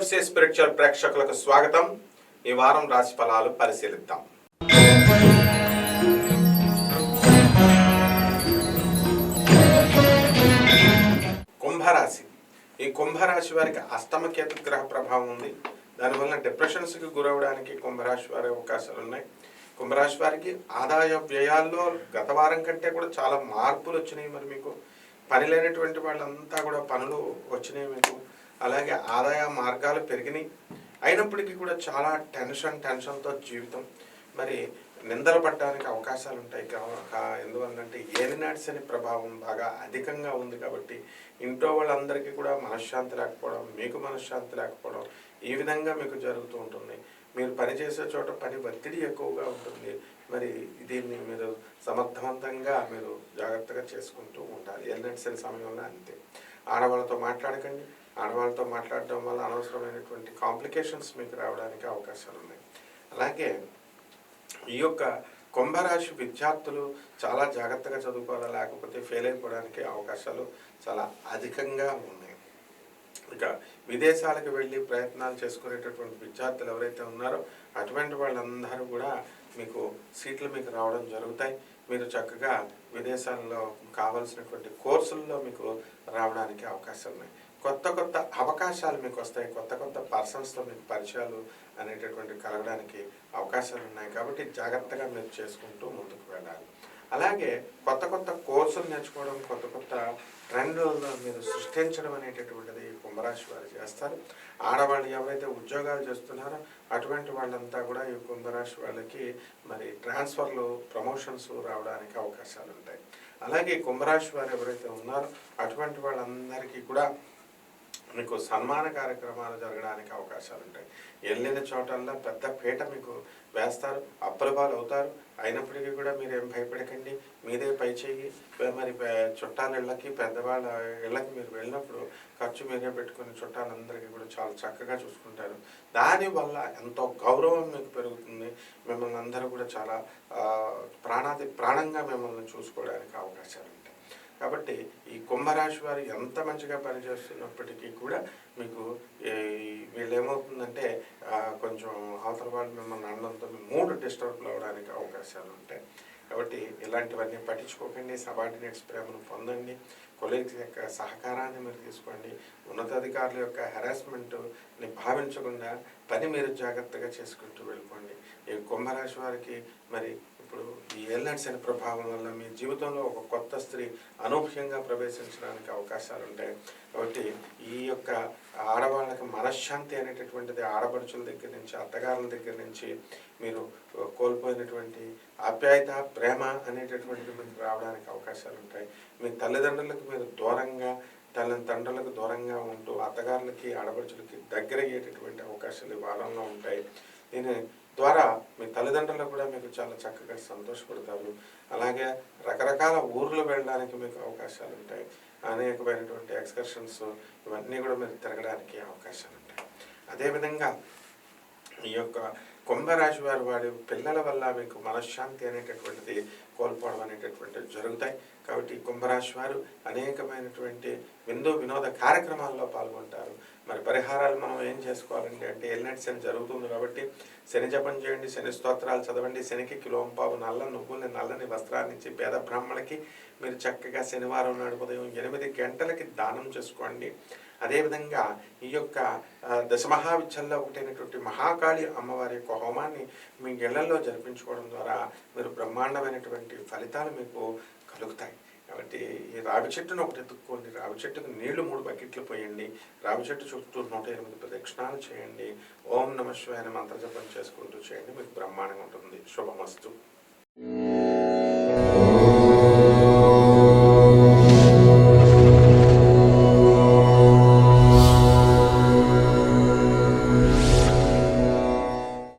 Picture ప్రేక్షకులకు స్వాగతం. ఈ వారం రాశి ఫలాలు పరిశీలిద్దాం. కుంభరాశి. ఈ కుంభరాశి వారికి అష్టమ కేతు గ్రహ ప్రభావం ఉంది. దానివల్ల డిప్రెషన్స్కి గురవడానికి కుంభరాశి వారి అవకాశాలు ఉన్నాయి. కుంభరాశి వారికి ఆదాయ వ్యయాల్లో గత వారం కంటే కూడా చాలా మార్పులు వచ్చినాయి మరి మీకు. పని లేనటువంటి వాళ్ళంతా కూడా పనులు వచ్చినాయి మీకు. అలాగే ఆదాయ మార్గాలు పెరిగినాయి. అయినప్పటికీ కూడా చాలా టెన్షన్ టెన్షన్తో జీవితం. మరి నిందలు పడడానికి అవకాశాలు ఉంటాయి ఎందువల్లంటే ఏలినాటి అనే ప్రభావం బాగా అధికంగా ఉంది కాబట్టి ఇంట్లో వాళ్ళందరికీ కూడా మనశ్శాంతి లేకపోవడం మీకు మనశ్శాంతి లేకపోవడం ఈ విధంగా మీకు జరుగుతూ ఉంటుంది. మీరు పని చేసే చోట పని ఒత్తిడి ఎక్కువగా ఉంటుంది. మరి దీన్ని మీరు సమర్థవంతంగా మీరు జాగ్రత్తగా చేసుకుంటూ ఉండాలి. ఏలినాటి అనే సమయంలో అంతే. ఆడవాళ్ళతో మాట్లాడకండి. ఆడవాళ్ళతో మాట్లాడడం వల్ల అనవసరమైనటువంటి కాంప్లికేషన్స్ మీకు రావడానికి అవకాశాలు ఉన్నాయి. అలాగే ఈ యొక్క కుంభరాశి విద్యార్థులు చాలా జాగ్రత్తగా చదువుకోవాలా లేకపోతే ఫెయిల్ అయిపోవడానికి అవకాశాలు చాలా అధికంగా ఉన్నాయి. ఇక విదేశాలకు వెళ్ళి ప్రయత్నాలు చేసుకునేటటువంటి విద్యార్థులు ఎవరైతే ఉన్నారో అటువంటి వాళ్ళందరూ కూడా మీకు సీట్లు మీకు రావడం జరుగుతాయి. మీరు చక్కగా విదేశాల్లో కావాల్సినటువంటి కోర్సుల్లో మీకు రావడానికి అవకాశాలు ఉన్నాయి. కొత్త కొత్త అవకాశాలు మీకు వస్తాయి. కొత్త కొత్త పర్సన్స్తో మీకు పరిచయాలు అనేటటువంటి కలగడానికి అవకాశాలు ఉన్నాయి. కాబట్టి జాగ్రత్తగా మీరు చేసుకుంటూ ముందుకు వెళ్ళాలి. అలాగే కొత్త కొత్త కోర్సులు నేర్చుకోవడం కొత్త కొత్త ట్రెండ్ మీరు సృష్టించడం అనేటటువంటిది ఈ కుంభరాశి వారు చేస్తారు. ఆడవాళ్ళు ఎవరైతే ఉద్యోగాలు చేస్తున్నారో అటువంటి వాళ్ళంతా కూడా ఈ కుంభరాశి వాళ్ళకి మరి ట్రాన్స్ఫర్లు ప్రమోషన్స్ రావడానికి అవకాశాలు ఉంటాయి అలాగే ఈ కుంభరాశి వారు ఎవరైతే ఉన్నారో అటువంటి వాళ్ళందరికీ కూడా మీకు సన్మాన కార్యక్రమాలు జరగడానికి అవకాశాలు ఉంటాయి వెళ్ళిన చోటల్లా పెద్ద పీట మీకు వేస్తారు అప్రభాలు అవుతారు. అయినప్పటికీ కూడా మీరు ఏం భయపడకండి. మీదే పై చేయి మరి చుట్టాల ఇళ్ళకి పెద్దవాళ్ళ ఇళ్ళకి మీరు వెళ్ళినప్పుడు ఖర్చు మీరే పెట్టుకుని చుట్టాలందరికీ కూడా చాలా చక్కగా చూసుకుంటారు. దానివల్ల ఎంతో గౌరవం మీకు పెరుగుతుంది. మిమ్మల్ని అందరూ కూడా చాలా ప్రాణాది ప్రాణంగా మిమ్మల్ని చూసుకోవడానికి అవకాశాలు కాబట్టి ఈ కుంభరాశి వారు ఎంత మంచిగా పనిచేస్తున్నప్పటికీ కూడా మీకు వీళ్ళు ఏమవుతుందంటే కొంచెం అవతల వాళ్ళు మిమ్మల్ని అనడంతో మూడు డిస్టర్బ్లు అవ్వడానికి అవకాశాలు ఉంటాయి. కాబట్టి ఇలాంటివన్నీ పట్టించుకోకండి సబార్డినేట్స్ ప్రేమను పొందండి కొలీగ్స్ యొక్క సహకారాన్ని మీరు తీసుకోండి ఉన్నతాధికారుల యొక్క హెరాస్మెంట్ని భావించకుండా పని మీరు జాగ్రత్తగా చేసుకుంటూ వెళ్ళిపోండి. ఈ కుంభరాశి వారికి మరి ఇప్పుడు ఈ ఏళ్ళనాటి అనే ప్రభావం వల్ల మీ జీవితంలో ఒక కొత్త స్త్రీ అనూహ్యంగా ప్రవేశించడానికి అవకాశాలు ఉంటాయి. కాబట్టి ఈ యొక్క ఆడవాళ్ళకి మనశ్శాంతి అనేటటువంటిది ఆడపడుచుల దగ్గర నుంచి అత్తగారుల దగ్గర నుంచి మీరు కోల్పోయినటువంటి ఆప్యాయత ప్రేమ అనేటటువంటిది మీకు రావడానికి అవకాశాలు ఉంటాయి. మీ తల్లిదండ్రులకు మీరు దూరంగా తల్లి తండ్రులకు దూరంగా ఉంటూ అత్తగారులకి ఆడపడుచులకి దగ్గర అయ్యేటటువంటి అవకాశాలు ఈ వారంలో ఉంటాయి. దీని ద్వారా మీ తల్లిదండ్రులు కూడా మీకు చాలా చక్కగా సంతోషపడతారు. అలాగే రకరకాల ఊర్లు వెళ్ళడానికి మీకు అవకాశాలు ఉంటాయి. అనేకమైనటువంటి ఎక్స్కర్షన్స్ ఇవన్నీ కూడా మీరు తిరగడానికి అవకాశాలు ఉంటాయి. అదేవిధంగా ఈ యొక్క కుంభరాశి వారి వాడి పిల్లల వల్ల మీకు మనశ్శాంతి అనేటటువంటిది కోల్పోవడం అనేటటువంటిది జరుగుతాయి. కాబట్టి కుంభరాశి వారు అనేకమైనటువంటి విందు వినోద కార్యక్రమాల్లో పాల్గొంటారు. మరి పరిహారాలు మనం ఏం చేసుకోవాలండి అంటే ఎల్నట్ శని జరుగుతుంది కాబట్టి శని జపం చేయండి శని స్తోత్రాలు చదవండి శనికి కిలోంపావు నల్ల నువ్వుల్ని నల్లని వస్త్రాన్ని ఇచ్చి పేద బ్రాహ్మణకి మీరు చక్కగా శనివారం నాడు ఉదయం ఎనిమిది గంటలకి దానం చేసుకోండి. అదేవిధంగా ఈ యొక్క దశమహావిద్యల్లో ఒకటైనటువంటి మహాకాళి అమ్మవారి యొక్క హోమాన్ని మీ ఇళ్ళలో జరిపించుకోవడం ద్వారా మీరు బ్రహ్మాండమైనటువంటి ఫలితాలు మీకు కలుగుతాయి. కాబట్టి ఈ రావి చెట్టును ఒకటి ఎత్తుక్కోండి. రావి చెట్టుకు నీళ్ళు మూడు బకెట్లు పోయండి. రావి చెట్టు చుట్టూ నూట ఎనిమిది ప్రదక్షిణాలు చేయండి. ఓం నమ శివాయ మంత్రజపం చేసుకుంటూ చేయండి. మీకు బ్రహ్మాండంగా ఉంటుంది. శుభమస్తు.